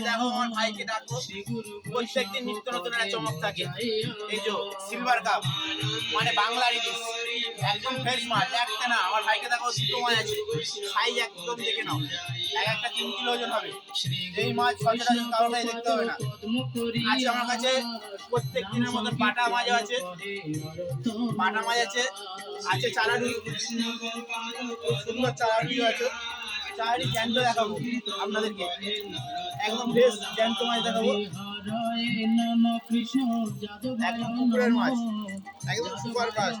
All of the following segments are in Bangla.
দেখো আমার ভাইকে প্রত্যেকদিন নিত্য নতুন একটা চমক থাকে এই মানে বাংলার ইলিশ একদম ফ্রেশ না আমার ভাইকে দেখো দুটো মাছ আছে। সাইজ একদম দেখে নাও। এক একটা তিন কিলো হবে। এই মাছ দেখতে হবে না। আছে আমার কাছে প্রত্যেক দিনের মতন পাটা মাছও আছে। বাটা মাছ আছে। আছে চারাডুই খুব সুন্দর চারাডুই আছে। চারাডি জ্যান্ত দেখাবো আপনাদেরকে। একদম বেশ জ্যান্ত মাছ দেখাবো। একদম পুকুরের মাছ। একদম সুপার মাছ।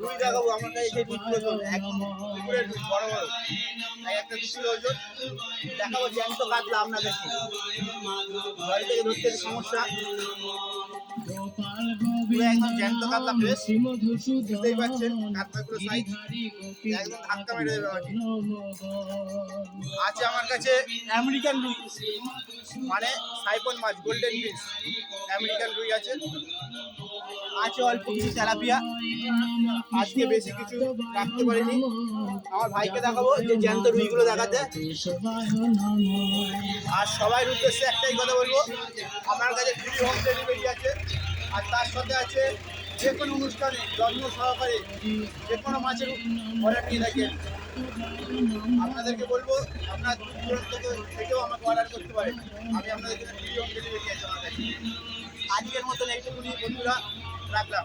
রুই দেখাবো আমার কাছে যে দুই কিলো একদম পুকুরের রুই বড় বড় এক একটা দু ওজন দেখাবো জ্যান্ত কাতলা আপনাদেরকে। বাড়ি থেকে ধরতে সমস্যা। একদম জ্যান্ত কাতলা ফ্রেশ বুঝতেই পারছেন কাতলাগুলো সাইজ একদম ধাক্কা মেরে দেবে আছে আমার কাছে আমেরিকান রুই মানে সাইপন মাছ, গোল্ডেন ফিশ আমেরিকান রুই আছে। আছে অল্প কিছু তেলাপিয়া, আজকে বেশি কিছু রাখতে পারিনি। আমার ভাইকে দেখাবো, যে জ্যান্ত রুইগুলো দেখাতে। আর সবাই উদ্দেশ্যে একটাই কথা বলব আমার কাছে ফ্রি হোম ডেলিভারি আছে, আর তার সাথে আছে যে কোনো অনুষ্ঠানে জন্ম সহকারে যে কোনো মাছের অর্ডার নিয়ে থাকেন আপনাদেরকে বলব আপনার দূর থেকেও আমাকে অর্ডার করতে পারেন। আমি আপনাদের জন্য ফ্রি হোম ডেলিভারি আজকের মতন এইটুকুনি, বন্ধুরা। রাখলাম।